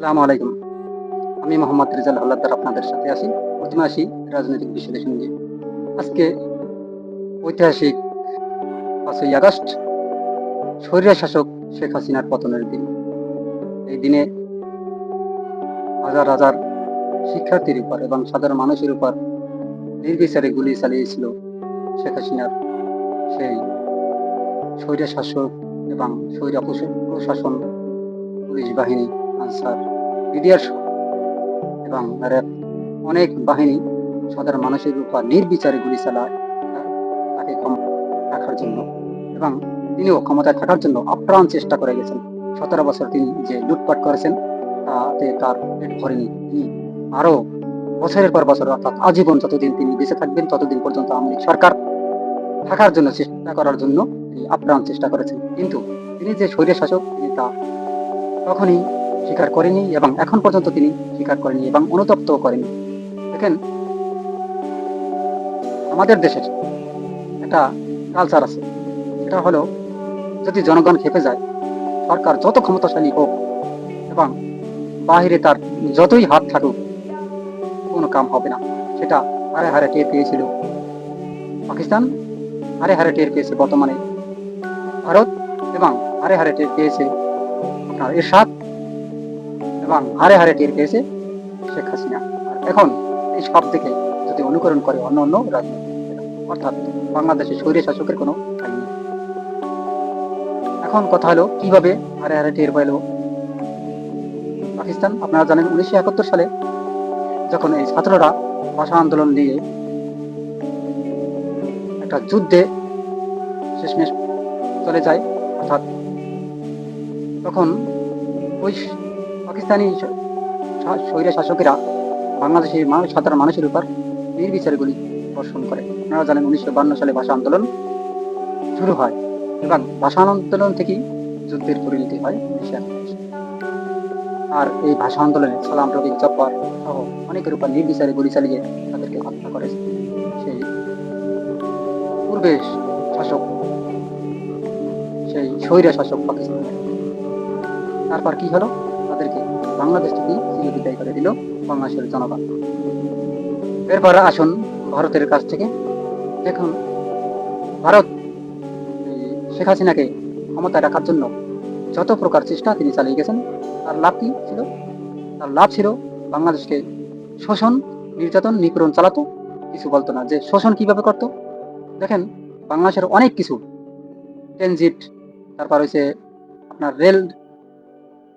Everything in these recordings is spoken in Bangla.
আসসালামু আলাইকুম। আমি মোহাম্মদ রিজাল হাল্লাদার আপনাদের সাথে আছি প্রথমে আসি রাজনৈতিক বিশ্লেষণ নিয়ে। আজকে ঐতিহাসিক পাঁচই আগস্ট, স্বৈরা শাসক শেখ হাসিনার পতনের দিন। এই দিনে হাজার হাজার শিক্ষার্থীর উপর এবং সাধারণ মানুষের উপর নির্বিচারে গুলি চালিয়েছিল শেখ হাসিনার সেই স্বৈরা শাসক এবং স্বৈরা প্রশাসন, পুলিশ বাহিনী, আনসার। বিডিআর এবং র্যাব অনেক বাহিনী সাধারণ মানুষের উপর নির্বিচারে গুলি চালায়, তাকে রাখার জন্য এবং তিনিও ক্ষমতায় থাকার জন্য আপ্রাণ চেষ্টা করে গেছেন। সতেরো বছর তিনি যে লুটপাট করেছেন, তাতে তার পেট ভরেনি। তিনি আরও বছরের পর বছর, অর্থাৎ আজীবন যতদিন তিনি বেঁচে থাকবেন, ততদিন পর্যন্ত আওয়ামী সরকার থাকার জন্য চেষ্টা করার জন্য তিনি আপ্রাণ চেষ্টা করেছেন। কিন্তু তিনি যে স্বৈর শাসক তিনি তা তখনই স্বীকার করেনি এবং এখন পর্যন্ত তিনি স্বীকার করেনি এবং অনুতপ্তও করেনি। দেখেন, আমাদের দেশের একটা কালচার আছে। সেটা হলো, যদি জনগণ খেপে যায়, সরকার যত ক্ষমতাশালী হোক এবং বাহিরে তার যতই হাত থাকুক, কোনো কাম হবে না। সেটা হারে হারে টের পেয়েছিল পাকিস্তান, হারে হারে টের পেয়েছে বর্তমানে ভারত এবং হারে হারে টের পেয়েছে আপনার এরশাদ। এবং হারে হারে টের পেয়েছে শেখ হাসিনা। এখন এই সব থেকে যদি অনুকরণ করে অন্য অন্য রাজনীতি, অর্থাৎ বাংলাদেশের স্বৈর শাসকের কোনো এখন কথা হলো, কীভাবে হারে হারে টের পাইল পাকিস্তান? আপনারা জানেন উনিশশো একাত্তর সালে যখন এই ছাত্ররা ভাষা আন্দোলন নিয়ে একটা যুদ্ধে শেষমেশ চলে যায়, অর্থাৎ তখন ওই পাকিস্তানি স্বৈরা শাসকেরা বাংলাদেশের মানুষ সাধারণ মানুষের উপর নির্বিচারে গুলি বর্ষণ করে। আপনারা জানেন উনিশশো বান্ন সালে ভাষা আন্দোলন শুরু হয় এবং ভাষা আন্দোলন থেকেই যুদ্ধের পরিণতি হয় উনিশশো আর এই ভাষা আন্দোলনে সালাম রবি জব্বার সহ অনেকের উপর নির্বিচারে গুলি চালিয়ে তাদেরকে হত্যা করে সেই পূর্বে শাসক, সেই স্বৈরা শাসক পাকিস্তান। তারপর কি হলো? তাদেরকে বাংলাদেশ থেকে চির বিদায় করে দিল বাংলাদেশের জনগণ। এরপর আসুন ভারতের কাছ থেকে। দেখুন, ভারত শেখ হাসিনাকে ক্ষমতায় রাখার জন্য যত প্রকার চেষ্টা তিনি চালিয়ে গেছেন, তার লাভ কি ছিল? তার লাভ ছিল বাংলাদেশকে শোষণ, নির্যাতন, নিপীড়ন চালাতো। কিছু বলতো না যে শোষণ কীভাবে করতো? দেখেন, বাংলাদেশের অনেক কিছু, ট্রানজিট, তারপর হচ্ছে আপনার রেল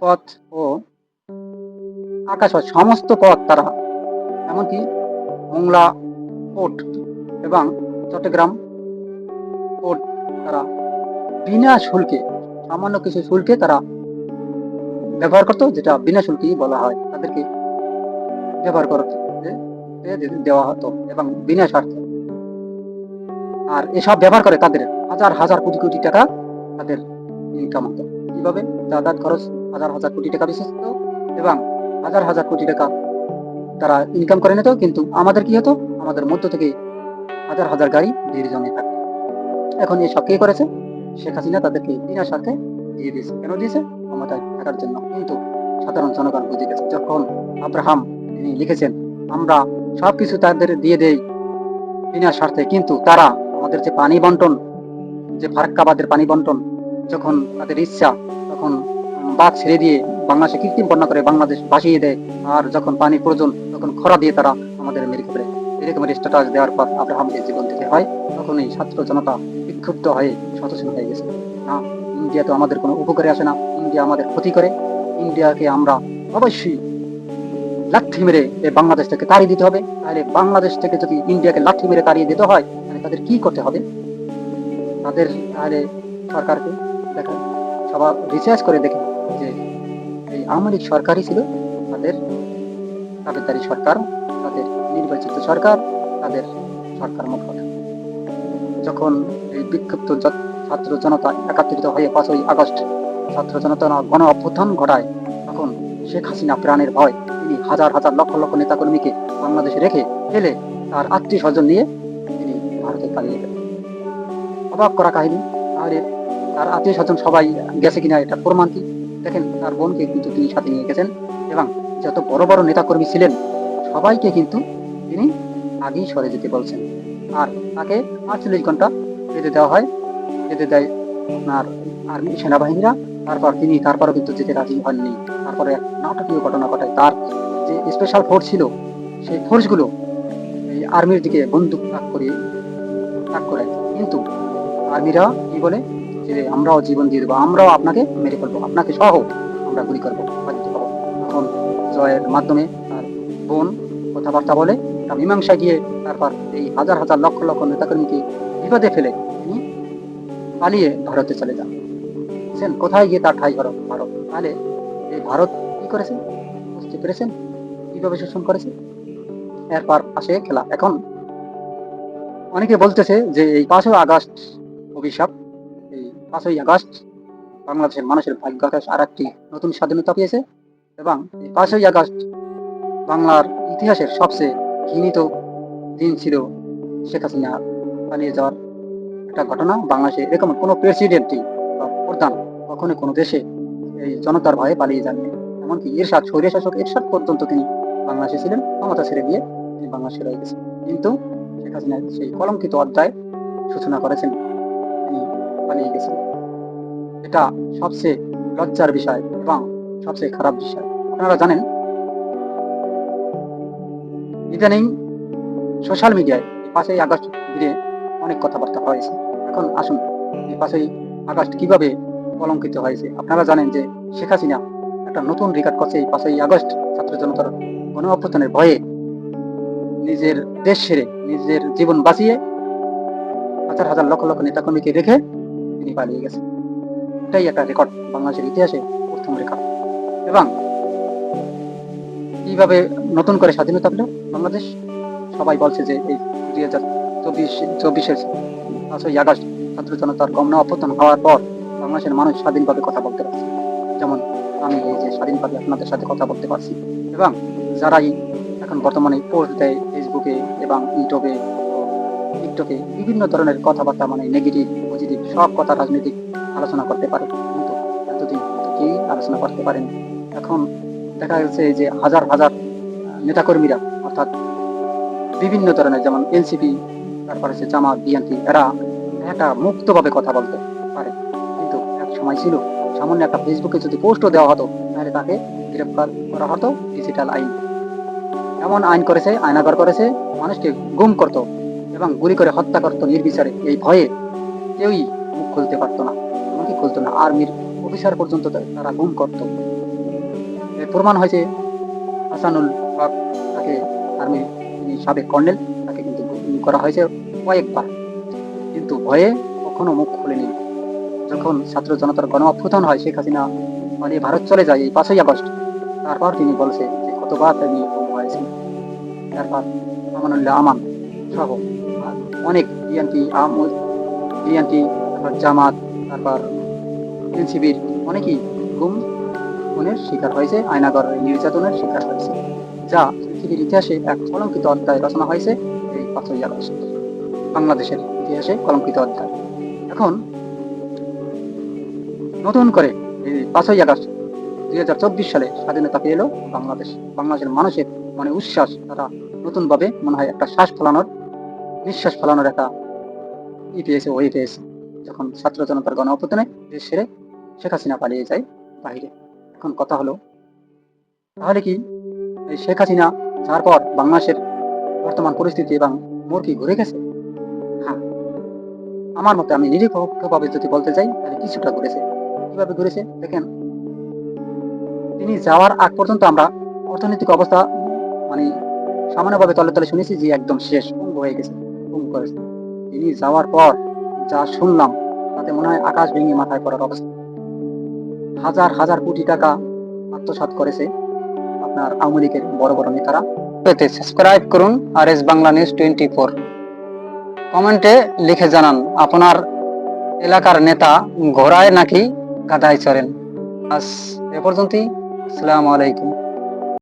পথ ও আকাশপথ সমস্ত পথ তারা এমনকি মোংলা পোর্ট এবং চট্টগ্রাম পোর্ট তারা বিনা শুল্কে, সামান্য কিছু শুল্কে তারা ব্যবহার করতো, যেটা বিনা শুল্কেই বলা হয়। তাদেরকে ব্যবহার করতে দেওয়া হতো এবং বিনা স্বার্থে। আর এসব ব্যবহার করে তাদের হাজার হাজার কোটি কোটি টাকা তাদের ইনকাম হতো। কীভাবে? যাতায়াত খরচ হাজার হাজার কোটি টাকা বিশেষ এবং হাজার হাজার কোটি টাকা তারা ইনকাম করে নিত, কিন্তু আমাদের কি হতো? আমাদের মধ্য থেকে হাজার হাজার গাড়ি ভিড় জমে থাকতো এখন এসব কে করেছে? শেখ হাসিনা তাদেরকে বিনা স্বার্থে দিয়ে দিয়েছে। কেন দিয়েছে? ক্ষমতায় থাকার জন্য। কিন্তু সাধারণ জনগণ বুঝে গেছে, যখন আব্রাহাম তিনি লিখেছেন, আমরা সবকিছু তাদের দিয়ে দেই বিনা স্বার্থে, কিন্তু তারা আমাদের যে পানি বন্টন, যে ফারাক্কাবাদের পানি বন্টন, যখন তাদের ইচ্ছা, তখন বাদ ছেড়ে দিয়ে বাংলাদেশে কৃত্রিম বন্যা করে বাংলাদেশ ভাসিয়ে দেয়। আর যখন পানির প্রয়োজন, তখন খরা দিয়ে তারা আমাদের মেরে ফেলে এরকম স্ট্যাটাস দেওয়ার পর আব্রাহামের জীবন থেকে হয়। তখন এই ছাত্র জনতা বিক্ষুব্ধ হয়ে সচেতন হয়ে গেছে। না, ইন্ডিয়া তো আমাদের কোনো উপকারে আসে না। ইন্ডিয়া আমাদের ক্ষতি করে। ইন্ডিয়াকে আমরা অবশ্যই লাঠি মেরে বাংলাদেশ থেকে তাড়িয়ে দিতে হবে। তাহলে বাংলাদেশ থেকে যদি ইন্ডিয়াকে লাঠি মেরে তাড়িয়ে দিতে হয়, তাহলে তাদের কি করতে হবে? তাদের তাহলে সরকারকে দেখা সবার রিসার্চ করে দেখে যে এই আওয়ামী লীগ সরকারই ছিল, তাদের তাবেদারি সরকার, তাদের নির্বাচিত সরকার, তাদের সরকার মোট যখন এই বিক্ষুব্ধ ছাত্র জনতা একাত্রিত হয়ে পাঁচই আগস্ট ছাত্র জনতা গণ অভ্যুত্থান ঘটায়, তখন শেখ হাসিনা প্রাণের ভয়, তিনি হাজার হাজার লক্ষ লক্ষ নেতাকর্মীকে বাংলাদেশে রেখে ফেলে তার আত্মীয় স্বজন নিয়ে তিনি ভারতে পালিয়ে গেলেন। অবাক করা কাহিনী, তাহলে তার আত্মীয় স্বজন সবাই গেছে কিনা এটা প্রমাণ কি? দেখেন, তার বোনকে কিন্তু তিনি সাথে নিয়ে গেছেন এবং যত বড় বড় নেতাকর্মী ছিলেন, সবাইকে কিন্তু তিনি আগেই সরে যেতে বলছেন। আর তাকে আটচল্লিশ ঘণ্টা বেঁধে দেওয়া হয়, বেঁধে দেয় আপনার আর্মি সেনাবাহিনীরা। তারপর তিনি, তারপরও কিন্তু যেতে রাজি হননি। তারপরে এক নাটকীয় ঘটনা ঘটায়। তার যে স্পেশাল ফোর্স ছিল, সেই ফোর্সগুলো এই আর্মির দিকে বন্দুক তাক করে তাক করে। কিন্তু আর্মিরা কি বলে? যে আমরাও জীবন দিয়ে দেবো, আমরাও আপনাকে মেরে ফেলব, আপনাকে সহ আমরা গুলি করব তখন জয়ের মাধ্যমে তার বোন কথাবার্তা বলে একটা মীমাংসা গিয়ে তারপর এই হাজার হাজার লক্ষ লক্ষ নেতাকর্মীকে বিপদে ফেলে তিনি পালিয়ে ভারতে চলে যান। বুঝছেন কোথায় গিয়ে তার ঠাই ভারত ভারত তাহলে এই ভারত কি করেছে? বুঝতে পেরেছেন? কীভাবে শোষণ করেছে? এরপর আসে খেলা। এখন অনেকে বলতেছে যে এই পাঁচই আগস্ট অভিশাপ পাঁচই আগস্ট বাংলাদেশের মানুষের ভাগ্য আকাশ আর একটি নতুন স্বাধীনতা পেয়েছে এবং এই পাঁচই আগস্ট বাংলার ইতিহাসের সবচেয়ে ঘৃণিত দিন ছিল শেখ হাসিনা পালিয়ে যাওয়ার একটা ঘটনা। বাংলাদেশে এরকম কোনো প্রেসিডেন্টই বা প্রধান কখনো কোনো দেশে এই জনতার ভয়ে পালিয়ে যাননি। এমনকি এরশাদ স্বৈর শাসক এরশাদ পর্যন্ত তিনি বাংলাদেশে ছিলেন, ক্ষমতা ছেড়ে দিয়ে তিনি বাংলাদেশে রয়ে গেছেন। কিন্তু শেখ হাসিনা সেই কলঙ্কিত অধ্যায় সূচনা করেছেন। পালিয়ে গেছেন এটা সবচেয়ে লজ্জার বিষয় এবং সবচেয়ে খারাপ বিষয়। আপনারা জানেন, ইদানিং সোশ্যাল মিডিয়ায় পাঁচই আগস্ট ঘিরে অনেক কথাবার্তা হয়েছে। এখন আসুন, এই পাঁচই আগস্ট কীভাবে কলঙ্কিত হয়েছে? আপনারা জানেন যে শেখ হাসিনা একটা নতুন রেকর্ড করছে এই পাঁচই আগস্ট ছাত্র জনতার গণ অভ্যুত্থানের ভয়ে। নিজের দেশ সেরে নিজের জীবন বাঁচিয়ে হাজার হাজার লক্ষ লক্ষ নেতাকর্মীকে রেখে তিনি পালিয়ে গেছেন এটাই একটা রেকর্ড বাংলাদেশের ইতিহাসে প্রথম রেকর্ড এবং কীভাবে নতুন করে স্বাধীনতা পেল বাংলাদেশ। সবাই বলছে যে এই দুই হাজার চব্বিশ, চব্বিশের পাঁচই আগস্ট ছাত্র জনতার গণ অভ্যুত্থান হওয়ার পর বাংলাদেশের মানুষ স্বাধীনভাবে কথা বলতে পারছে। যেমন আমি এই যে স্বাধীনভাবে আপনাদের সাথে কথা বলতে পারছি। এবং যারাই এখন বর্তমানে পোস্ট দেয় ফেসবুকে এবং ইউটিউবে টিকটকে বিভিন্ন ধরনের কথাবার্তা মানে নেগেটিভ সব কথা রাজনৈতিক আলোচনা করতে পারে। কিন্তু এতদিন কেউই আলোচনা করতে পারেনি? এখন দেখা যাচ্ছে যে হাজার হাজার নেতাকর্মীরা, অর্থাৎ বিভিন্ন ধরনের, যেমন এনসিপি, তারপর হচ্ছে জামাত, বিএনপি, এরা একটা মুক্তভাবে কথা বলতে পারে। কিন্তু এক সময় ছিল, সামান্য একটা ফেসবুকে যদি পোস্টও দেওয়া হতো, তাহলে তাকে গ্রেফতার করা হতো ডিজিটাল আইন। এমন আইন করেছে, আইনাগর করেছে, মানুষকে গুম করতো এবং গুলি করে হত্যা করতো নির্বিচারে। এই ভয়ে কেউই মুখ খুলতে পারতো না এমনকি খুলতো না। আর্মির অফিসার পর্যন্ত তারা গুম করতো। এর প্রমাণ হয়েছে, হাসানুল হক তাকে আর্মির যিনি সাবেক কর্নেল, তাকে কিন্তু গুম করা হয়েছে কয়েকবার। কিন্তু ভয়ে কখনো মুখ খুলেনি। যখন ছাত্র জনতার গণ অভ্যুত্থান হয়, শেখ হাসিনা মানে ভারত চলে যায় এই পাঁচই আগস্ট, তারপর তিনি বলছে যে, কতবার তিনি হয়েছেন তারপর আমানুল্লাহ আমান সহ অনেক বিএনপি বিএনপি তারপর জামাত, তারপর এনসিবির অনেকেই গুম খুনের শিকার হয়েছে, আয়নাগর নির্যাতনের শিকার হয়েছে, যা পৃথিবীর ইতিহাসে এক কলঙ্কিত অধ্যায় রচনা হয়েছে, এই পাঁচই আগস্ট বাংলাদেশের ইতিহাসে কলঙ্কিত অধ্যায়। এখন নতুন করে এই পাঁচই আগস্ট দুই হাজার চব্বিশ সালে স্বাধীনতা পেয়ে এলো বাংলাদেশ। বাংলাদেশের মানুষের মানে উচ্ছ্বাস, তারা নতুন ভাবে মনে হয় একটা শ্বাস ফেলানোর, নিঃশ্বাস ফেলানোর একটা ই পেয়েছে, ওই পেয়েছে। যখন ছাত্র জনতার গণ দেশ ছেড়ে শেখ হাসিনা পালিয়ে যায় বাইরে এখন কথা হলো, তাহলে কি এই শেখ হাসিনা যাওয়ার পর বাংলাদেশের বর্তমান পরিস্থিতি এবং মোড় কি ঘুরে গেছে? হ্যাঁ আমার মতে আমি নিরপেক্ষভাবে যদি বলতে চাই, তাহলে কিছুটা ঘুরেছে। কীভাবে ঘুরেছে? দেখেন, তিনি যাওয়ার আগ পর্যন্ত আমরা অর্থনৈতিক অবস্থা মানে সামান্যভাবে তলে তলে শুনেছি যে একদম শেষ পঙ্গু হয়ে গেছে পঙ্গু করেছে। তিনি যাওয়ার পর যা শুনলাম, তাতে মনে হয় আকাশ ভেঙে মাথায় পড়ার অবস্থা। হাজার হাজার কোটি টাকা আত্মসাৎ করেছে আপনার আওয়ামী লীগের বড় বড় নেতারা। পেতে সাবস্ক্রাইব করুন R S Bangla news twenty four কমেন্টে লিখে জানান, আপনার এলাকার নেতা ঘোড়ায় নাকি গাদায় চড়েন? আজ এ পর্যন্তই, আসসালামু আলাইকুম।